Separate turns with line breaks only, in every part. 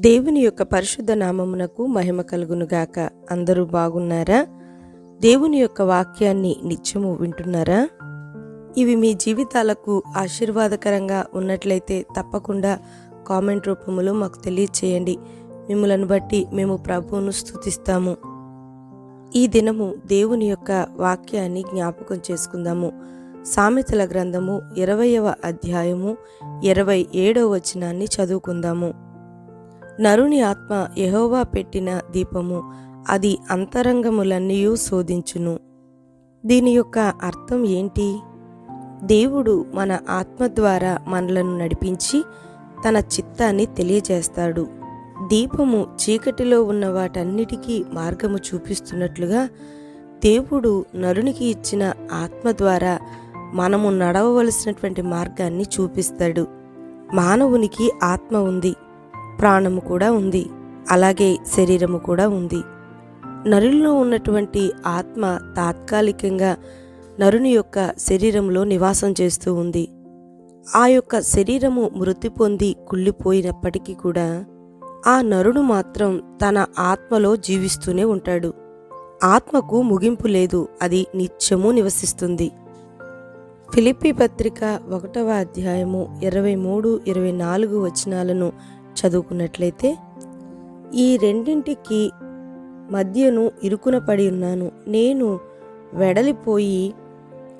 దేవుని యొక్క పరిశుద్ధ నామమునకు మహిమ కలుగునుగాక. అందరూ బాగున్నారా? దేవుని యొక్క వాక్యాన్ని నిత్యము వింటున్నారా? ఇవి మీ జీవితాలకు ఆశీర్వాదకరంగా ఉన్నట్లయితే తప్పకుండా కామెంట్ రూపంలో మాకు తెలియచేయండి. మిమ్మలను బట్టి మేము ప్రభువును స్తుతిస్తాము. ఈ దినము దేవుని యొక్క వాక్యాన్ని జ్ఞాపకం చేసుకుందాము. సామెతల గ్రంథము ఇరవయవ అధ్యాయము ఇరవై ఏడవ వచనాన్ని చదువుకుందాము. నరుని ఆత్మ యహోవా పెట్టిన దీపము అది అంతరంగములన్నీ శోధించును. దీని యొక్క అర్థం ఏంటి? దేవుడు మన ఆత్మ ద్వారా మనలను నడిపించి తన చిత్తాన్ని తెలియజేస్తాడు. దీపము చీకటిలో ఉన్న వాటన్నిటికీ మార్గము చూపిస్తున్నట్లుగా దేవుడు నరునికి ఇచ్చిన ఆత్మ ద్వారా మనము నడవవలసినటువంటి మార్గాన్ని చూపిస్తాడు. మానవునికి ఆత్మ ఉంది. ప్రాణము కూడా ఉంది. అలాగే శరీరము కూడా ఉంది. నరుల్లో ఉన్నటువంటి ఆత్మ తాత్కాలికంగా నరుని యొక్క శరీరంలో నివాసం చేస్తూ ఉంది. ఆ యొక్క శరీరము మృతి పొంది కుళ్ళిపోయినప్పటికీ కూడా ఆ నరుడు మాత్రం తన ఆత్మలో జీవిస్తూనే ఉంటాడు. ఆత్మకు ముగింపు లేదు. అది నిత్యము నివసిస్తుంది. ఫిలిప్పి పత్రిక ఒకటవ అధ్యాయము ఇరవై మూడు ఇరవై నాలుగు వచనాలను చదువుకున్నట్లయితే ఈ రెండింటికి మధ్యను ఇరుకున పడి ఉన్నాను. నేను వెడలిపోయి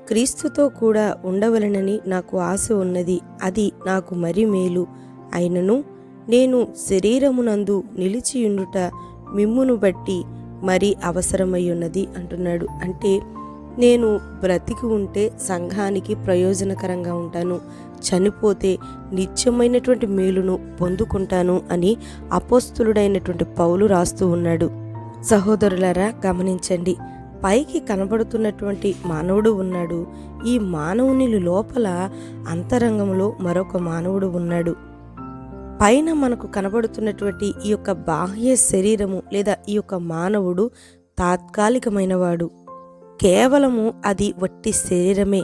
క్రీస్తుతో కూడా ఉండవలనని నాకు ఆశ ఉన్నది. అది నాకు మరి మేలు. అయినను నేను శరీరమునందు నిలిచియుండుట మిమ్మును బట్టి మరీ అవసరమై ఉన్నది అంటున్నాడు. అంటే నేను బ్రతికి ఉంటే సంఘానికి ప్రయోజనకరంగా ఉంటాను. చనిపోతే నిత్యమైనటువంటి మేలును పొందుకుంటాను అని అపోస్తులుడైనటువంటి పౌలు రాస్తూ ఉన్నాడు. సహోదరులారా గమనించండి. పైకి కనబడుతున్నటువంటి మానవుడు ఉన్నాడు. ఈ మానవుని లోపల అంతరంగంలో మరొక మానవుడు ఉన్నాడు. పైన మనకు కనబడుతున్నటువంటి ఈ యొక్క బాహ్య శరీరము లేదా ఈ యొక్క మానవుడు తాత్కాలికమైనవాడు. కేవలము అది వట్టి శరీరమే.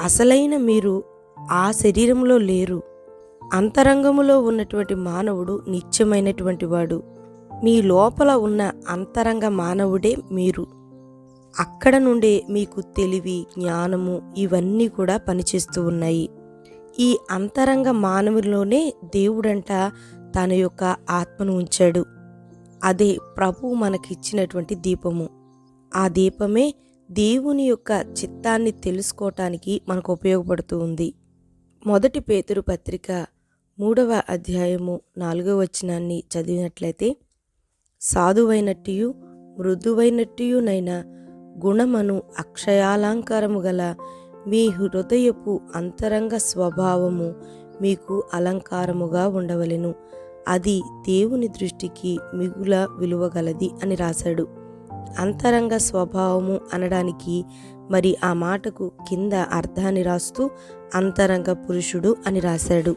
అసలైన మీరు ఆ శరీరంలో లేరు. అంతరంగములో ఉన్నటువంటి మానవుడు నిత్యమైనటువంటి వాడు. మీ లోపల ఉన్న అంతరంగ మానవుడే మీరు. అక్కడ నుండే మీకు తెలివి జ్ఞానము ఇవన్నీ కూడా పనిచేస్తూ ఉన్నాయి. ఈ అంతరంగ మానవులోనే దేవుడంట తన యొక్క ఆత్మను ఉంచాడు. అదే ప్రభు మనకిచ్చినటువంటి దీపము. ఆ దీపమే దేవుని యొక్క చిత్తాన్ని తెలుసుకోవటానికి మనకు ఉపయోగపడుతూ ఉంది. మొదటి పేతురు పత్రిక మూడవ అధ్యాయము నాలుగవ వచనాన్ని చదివినట్లయితే సాధువైనట్టు మృదువైనట్టియునైన గుణమను అక్షయాలంకారము గల మీ హృదయపు అంతరంగ స్వభావము మీకు అలంకారముగా ఉండవలెను. అది దేవుని దృష్టికి మిగుల విలువగలది అని రాశాడు. అంతరంగ స్వభావము అనడానికి మరి ఆ మాటకు కింద అర్థాన్ని రాస్తూ అంతరంగ పురుషుడు అని రాశాడు.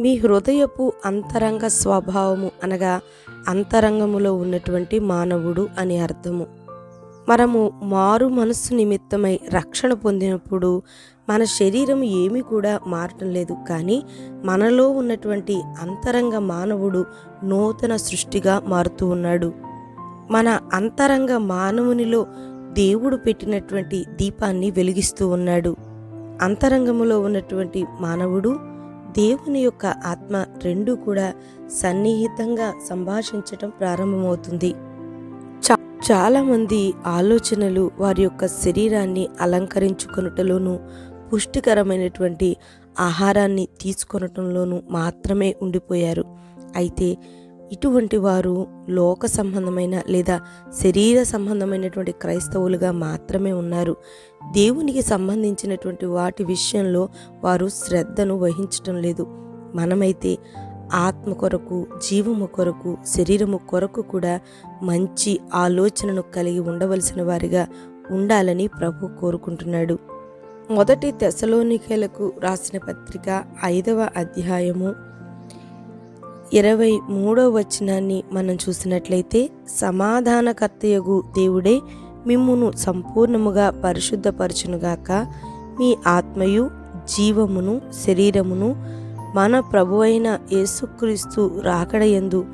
మీ హృదయపు అంతరంగ స్వభావము అనగా అంతరంగములో ఉన్నటువంటి మానవుడు అని అర్థము. మనము మారు మనస్సు నిమిత్తమై రక్షణ పొందినప్పుడు మన శరీరం ఏమీ కూడా మారటం లేదు. కానీ మనలో ఉన్నటువంటి అంతరంగ మానవుడు నూతన సృష్టిగా మారుతూ ఉన్నాడు. మన అంతరంగ మానవునిలో దేవుడు పెట్టినటువంటి దీపాన్ని వెలిగిస్తూ ఉన్నాడు. అంతరంగములో ఉన్నటువంటి మానవుడు దేవుని యొక్క ఆత్మ రెండు కూడా సన్నిహితంగా సంభాషించటం ప్రారంభమవుతుంది. చా చాలామంది ఆలోచనలు వారి యొక్క శరీరాన్ని అలంకరించుకొనుటలోనూ పుష్టికరమైనటువంటి ఆహారాన్ని తీసుకొనటంలోనూ మాత్రమే ఉండిపోయారు. అయితే ఇటువంటి వారు లోక సంబంధమైన లేదా శరీర సంబంధమైనటువంటి క్రైస్తవులుగా మాత్రమే ఉన్నారు. దేవునికి సంబంధించినటువంటి వాటి విషయంలో వారు శ్రద్ధను వహించటం లేదు. మనమైతే ఆత్మ కొరకు జీవము కొరకు శరీరము కొరకు కూడా మంచి ఆలోచనను కలిగి ఉండవలసిన వారిగా ఉండాలని ప్రభు కోరుకుంటున్నాడు. మొదటి తెసలోనికేలకు రాసిన పత్రిక ఐదవ అధ్యాయము ఇరవై మూడో వచనాన్ని మనం చూసినట్లయితే సమాధానకర్తయగు దేవుడే మిమ్మును సంపూర్ణముగా పరిశుద్ధపరచునుగాక. మీ ఆత్మయు జీవమును శరీరమును మన ప్రభువైన యేసుక్రీస్తు రాకడయందు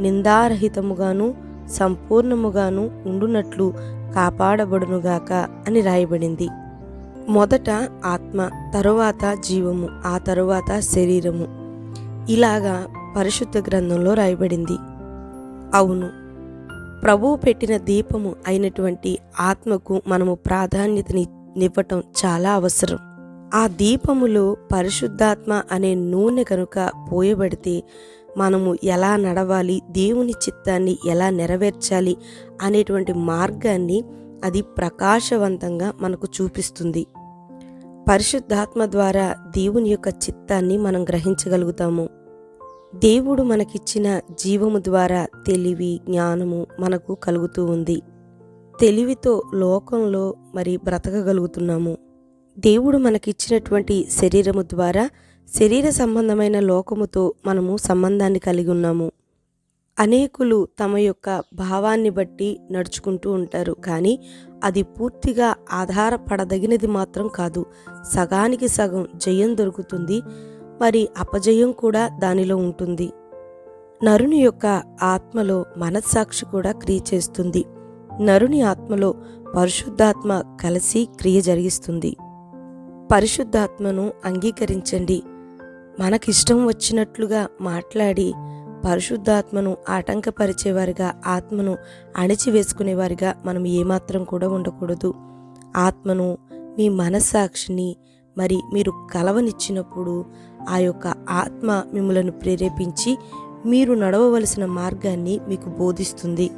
నిందారహితముగాను సంపూర్ణముగాను ఉండునట్లు కాపాడబడునుగాక అని రాయబడింది. మొదట ఆత్మ తరువాత జీవము ఆ తరువాత శరీరము. ఇలాగా పరిశుద్ధ గ్రంథంలో రాయబడింది. అవును ప్రభువు పెట్టిన దీపము అయినటువంటి ఆత్మకు మనము ప్రాధాన్యతని ఇవ్వటం చాలా అవసరం. ఆ దీపములో పరిశుద్ధాత్మ అనే నూనె కనుక పోయబడితే మనము ఎలా నడవాలి దేవుని చిత్తాన్ని ఎలా నెరవేర్చాలి అనేటువంటి మార్గాన్ని అది ప్రకాశవంతంగా మనకు చూపిస్తుంది. పరిశుద్ధాత్మ ద్వారా దేవుని యొక్క చిత్తాన్ని మనం గ్రహించగలుగుతాము. దేవుడు మనకిచ్చిన జీవము ద్వారా తెలివి జ్ఞానము మనకు కలుగుతూ ఉంది. తెలివితో లోకంలో మరి బ్రతకగలుగుతున్నాము. దేవుడు మనకిచ్చినటువంటి శరీరము ద్వారా శరీర సంబంధమైన లోకముతో మనము సంబంధాన్ని కలిగి ఉన్నాము. అనేకులు తమ యొక్క భావాన్ని బట్టి నడుచుకుంటూ ఉంటారు. కానీ అది పూర్తిగా ఆధారపడదగినది మాత్రం కాదు. సగానికి సగం జయం దొరుకుతుంది. మరి అపజయం కూడా దానిలో ఉంటుంది. నరుని యొక్క ఆత్మలో మనస్సాక్షి కూడా క్రియ చేస్తుంది. నరుని ఆత్మలో పరిశుద్ధాత్మ కలిసి క్రియ జరిగిస్తుంది. పరిశుద్ధాత్మను అంగీకరించండి. మనకిష్టం వచ్చినట్లుగా మాట్లాడి పరిశుద్ధాత్మను ఆటంకపరిచేవారిగా ఆత్మను అణిచివేసుకునేవారిగా మనం ఏమాత్రం కూడా ఉండకూడదు. ఆత్మను మీ మనస్సాక్షిని మరి మీరు కలవనిచ్చినప్పుడు ఆ యొక్క ఆత్మ మిమ్మలను ప్రేరేపించి మీరు నడవవలసిన మార్గాన్ని మీకు బోధిస్తుంది.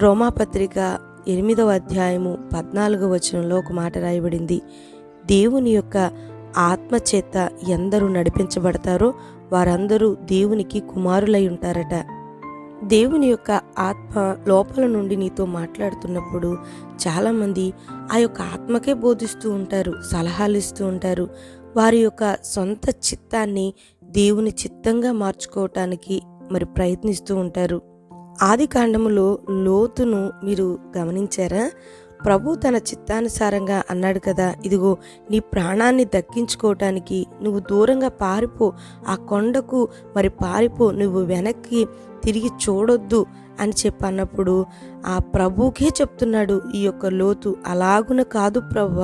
రోమాపత్రిక ఎనిమిదవ అధ్యాయము పద్నాలుగవ వచనంలో ఒక మాట రాయబడింది. దేవుని యొక్క ఆత్మ చేత ఎందరూ నడిపించబడతారో వారందరూ దేవునికి కుమారులై ఉంటారట. దేవుని యొక్క ఆత్మ లోపల నుండి నీతో మాట్లాడుతున్నప్పుడు చాలామంది ఆ యొక్క ఆత్మకే బోధిస్తూ ఉంటారు సలహాలు ఇస్తూ ఉంటారు. వారి యొక్క సొంత చిత్తాన్ని దేవుని చిత్తంగా మార్చుకోవటానికి మరి ప్రయత్నిస్తూ ఉంటారు. ఆది కాండములో లోతును మీరు గమనించారా? ప్రభు తన చిత్తానుసారంగా అన్నాడు కదా ఇదిగో నీ ప్రాణాన్ని దక్కించుకోవటానికి నువ్వు దూరంగా పారిపో ఆ కొండకు మరి పారిపో నువ్వు వెనక్కి తిరిగి చూడొద్దు అని చెప్పి అన్నప్పుడు ఆ ప్రభుకే చెప్తున్నాడు ఈ యొక్క లోతు అలాగున కాదు ప్రభు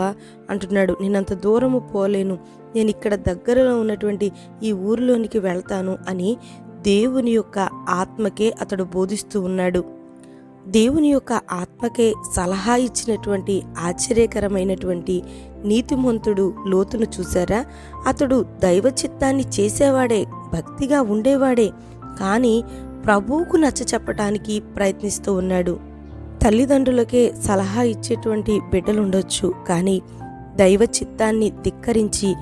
అంటున్నాడు నేనంత దూరము పోలేను నేను ఇక్కడ దగ్గరలో ఉన్నటువంటి ఈ ఊరిలోనికి వెళ్తాను అని దేవుని యొక్క ఆత్మకే అతడు బోధిస్తూ ఉన్నాడు. దేవుని యొక్క ఆత్మకే సలహా ఇచ్చినటువంటి ఆశ్చర్యకరమైనటువంటి నీతిమంతుడు లోతును చూసారా అతడు దైవ చిత్తాన్ని చేసేవాడే భక్తిగా ఉండేవాడే కానీ ప్రభువుకు నచ్చ చెప్పటానికి ప్రయత్నిస్తూ ఉన్నాడు. తల్లిదండ్రులకే సలహా ఇచ్చేటువంటి బిడ్డలుండొచ్చు కానీ దైవ చిత్తాన్ని ధిక్కరించి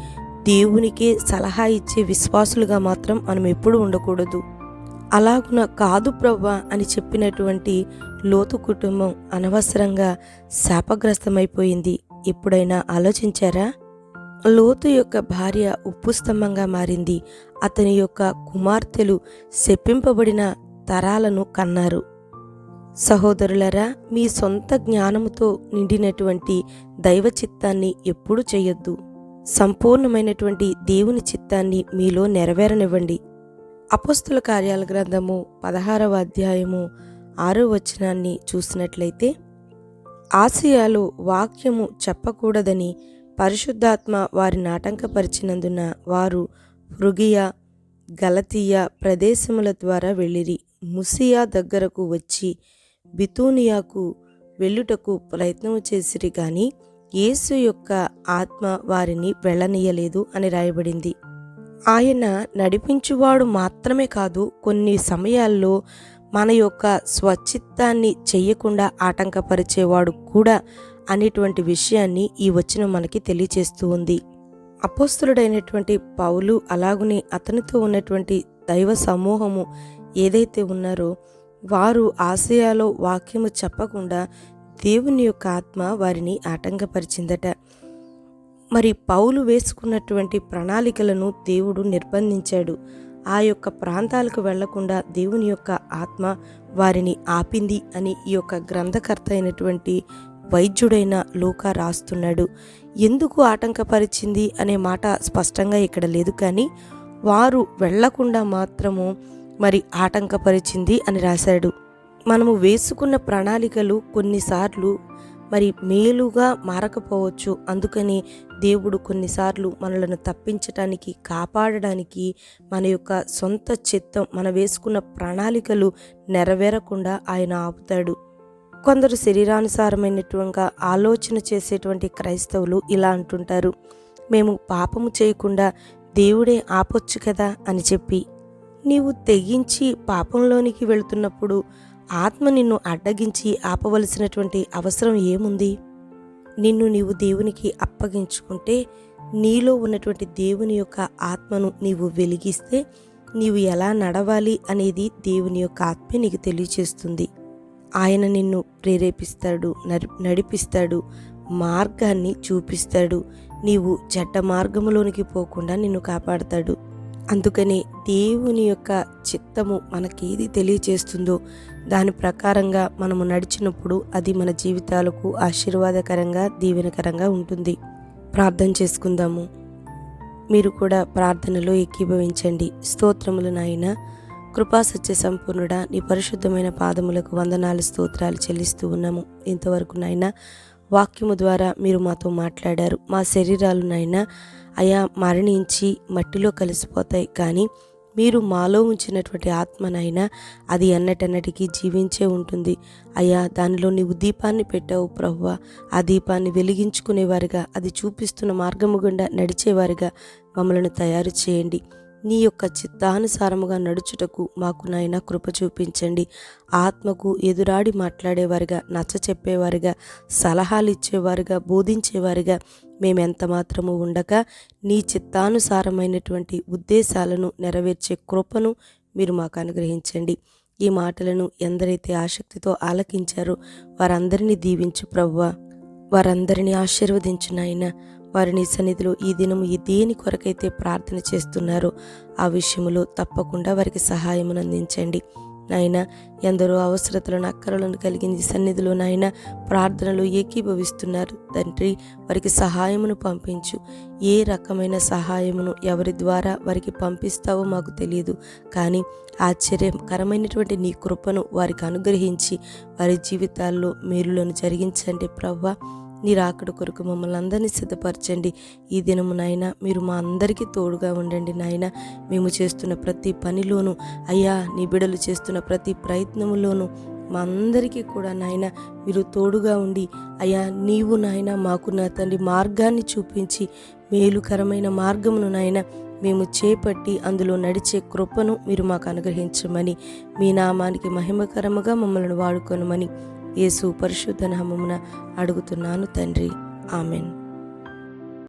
దేవునికే సలహా ఇచ్చే విశ్వాసులుగా మాత్రం మనం ఎప్పుడూ ఉండకూడదు. అలాగున కాదు ప్రవ్వా అని చెప్పినటువంటి లోతు కుటుంబం అనవసరంగా శాపగ్రస్తమైపోయింది. ఎప్పుడైనా ఆలోచించారా? లోతు యొక్క భార్య ఉప్పు స్తంభంగా మారింది. అతని యొక్క కుమార్తెలు శప్పింపబడిన తరాలను కన్నారు. సహోదరులరా మీ సొంత జ్ఞానముతో నిండినటువంటి దైవ చిత్తాన్ని ఎప్పుడూ చేయొద్దు. సంపూర్ణమైనటువంటి దేవుని చిత్తాన్ని మీలో నెరవేరనివ్వండి. అపోస్తుల కార్యాల గ్రంథము పదహారవ అధ్యాయము ఆరో వచనాన్ని చూసినట్లయితే ఆసియాలో వాక్యము చెప్పకూడదని పరిశుద్ధాత్మ వారిని ఆటంకపరిచినందున వారు ఫృగియా గలతీయ ప్రదేశముల ద్వారా వెళ్ళిరి. ముసియా దగ్గరకు వచ్చి బితూనియాకు వెళ్ళుటకు ప్రయత్నం చేసిరి కానీ యేసు యొక్క ఆత్మ వారిని వెళ్ళనీయలేదు అని రాయబడింది. ఆయన నడిపించువాడు మాత్రమే కాదు కొన్ని సమయాల్లో మన యొక్క స్వచ్ఛిత్తాన్ని చెయ్యకుండా ఆటంకపరిచేవాడు కూడా అనేటువంటి విషయాన్ని ఈ వచనం మనకి తెలియచేస్తూ ఉంది. అపోస్తులుడైనటువంటి పౌలు అలాగునే అతనితో ఉన్నటువంటి దైవ సమూహము ఏదైతే ఉన్నారో వారు ఆసియాలో వాక్యము చెప్పకుండా దేవుని యొక్క ఆత్మ వారిని ఆటంకపరిచిందట. మరి పౌలు వేసుకున్నటువంటి ప్రణాళికలను దేవుడు నిర్బంధించాడు. ఆ యొక్క ప్రాంతాలకు వెళ్ళకుండా దేవుని యొక్క ఆత్మ వారిని ఆపింది అని ఈ యొక్క గ్రంథకర్త అయినటువంటి వైద్యుడైన లూకా రాస్తున్నాడు. ఎందుకు ఆటంకపరిచింది అనే మాట స్పష్టంగా ఇక్కడ లేదు కానీ వారు వెళ్ళకుండా మాత్రము మరి ఆటంకపరిచింది అని రాశాడు. మనము వేసుకున్న ప్రణాళికలు కొన్నిసార్లు మరి మేలుగా మారకపోవచ్చు. అందుకని దేవుడు కొన్నిసార్లు మనలను తప్పించటానికి కాపాడడానికి మన యొక్క సొంత చిత్తం మన వేసుకున్న ప్రణాళికలు నెరవేరకుండా ఆయన ఆపుతాడు. కొందరు శరీరానుసారమైనటువంటి ఆలోచన చేసేటువంటి క్రైస్తవులు ఇలా అంటుంటారు. మేము పాపము చేయకుండా దేవుడే ఆపొచ్చు కదా అని చెప్పి. నీవు తెగించి పాపంలోనికి వెళుతున్నప్పుడు ఆత్మ నిన్ను అడ్డగించి ఆపవలసినటువంటి అవసరం ఏముంది? నిన్ను నీవు దేవునికి అప్పగించుకుంటే నీలో ఉన్నటువంటి దేవుని యొక్క ఆత్మను నీవు వెలిగిస్తే నీవు ఎలా నడవాలి అనేది దేవుని యొక్క ఆత్మ నీకు తెలియచేస్తుంది. ఆయన నిన్ను ప్రేరేపిస్తాడు నడిపిస్తాడు మార్గాన్ని చూపిస్తాడు. నీవు చెడ్డ మార్గంలోనికి పోకుండా నిన్ను కాపాడతాడు. అందుకనే దేవుని యొక్క చిత్తము మనకేది తెలియచేస్తుందో దాని ప్రకారంగా మనము నడిచినప్పుడు అది మన జీవితాలకు ఆశీర్వాదకరంగా దీవెనకరంగా ఉంటుంది. ప్రార్థన చేసుకుందాము. మీరు కూడా ప్రార్థనలో ఏకీభవించండి. స్తోత్రములు నాయన. కృపా సత్య సంపూర్ణుడ నీ పరిశుద్ధమైన పాదములకు వందనాలు స్తోత్రాలు చెల్లిస్తూ ఉన్నాము. ఇంతవరకు నాయన వాక్యము ద్వారా మీరు మాతో మాట్లాడారు. మా శరీరాలు నాయన అయా మరణించి మట్టిలో కలిసిపోతాయి. కానీ మీరు మాలో ఉంచినటువంటి ఆత్మనైనా అది ఎన్నటన్నటికీ జీవించే ఉంటుంది. అయ్యా దానిలో నీవు దీపాన్ని పెట్టావు ప్రవ్వ. ఆ దీపాన్ని వెలిగించుకునేవారుగా అది చూపిస్తున్న మార్గము గుండా నడిచేవారుగా. మమ్మలను తయారు చేయండి. నీ యొక్క చిత్తానుసారముగా నడుచుటకు మాకు నాయన కృప చూపించండి. ఆత్మకు ఎదురాడి మాట్లాడేవారుగా నచ్చ చెప్పేవారుగా సలహాలు ఇచ్చేవారుగా బోధించేవారుగా మేమెంత మాత్రము ఉండక నీ చిత్తానుసారమైనటువంటి ఉద్దేశాలను నెరవేర్చే కృపను మీరు మాకు అనుగ్రహించండి. ఈ మాటలను ఎందరైతే ఆసక్తితో ఆలకించారో వారందరినీ దీవించు ప్రవ్వ వారందరినీ ఆశీర్వదించునైనా వారిని సన్నిధిలో ఈ దినము ఈ దేని కొరకైతే ప్రార్థన చేస్తున్నారో ఆ విషయంలో తప్పకుండా వారికి సహాయమును అందించండి. నాయన ఎందరో అవసరతలను అక్కరలను కలిగింది సన్నిధిలో నాయన ప్రార్థనలు ఏకీభవిస్తున్నారు. తండ్రి వారికి సహాయమును పంపించు. ఏ రకమైన సహాయమును ఎవరి ద్వారా వారికి పంపిస్తావో మాకు తెలియదు. కానీ ఆశ్చర్యకరమైనటువంటి నీ కృపను వారికి అనుగ్రహించి వారి జీవితాల్లో మేలులను జరిగించండి. ప్రవ్వ నీ రాకడ కొరకు మమ్మల్ని అందరినీ సిద్ధపరచండి. ఈ దినము నాయన మీరు మా అందరికీ తోడుగా ఉండండి నాయన. మేము చేస్తున్న ప్రతి పనిలోనూ అయ్యా నీ బిడలు చేస్తున్న ప్రతి ప్రయత్నములోనూ మా అందరికీ కూడా నాయన మీరు తోడుగా ఉండి అయ్యా నీవు నాయన మాకు నా తండ్రి మార్గాన్ని చూపించి మేలుకరమైన మార్గమును నాయన మేము చేపట్టి అందులో నడిచే కృపను మీరు మాకు అనుగ్రహించమని మీ నామానికి మహిమకరముగా మమ్మల్ని వాడుకొనమని యేసు పరిశుద్ధ నామమున అడుగుతున్నాను తండ్రి. ఆమెన్.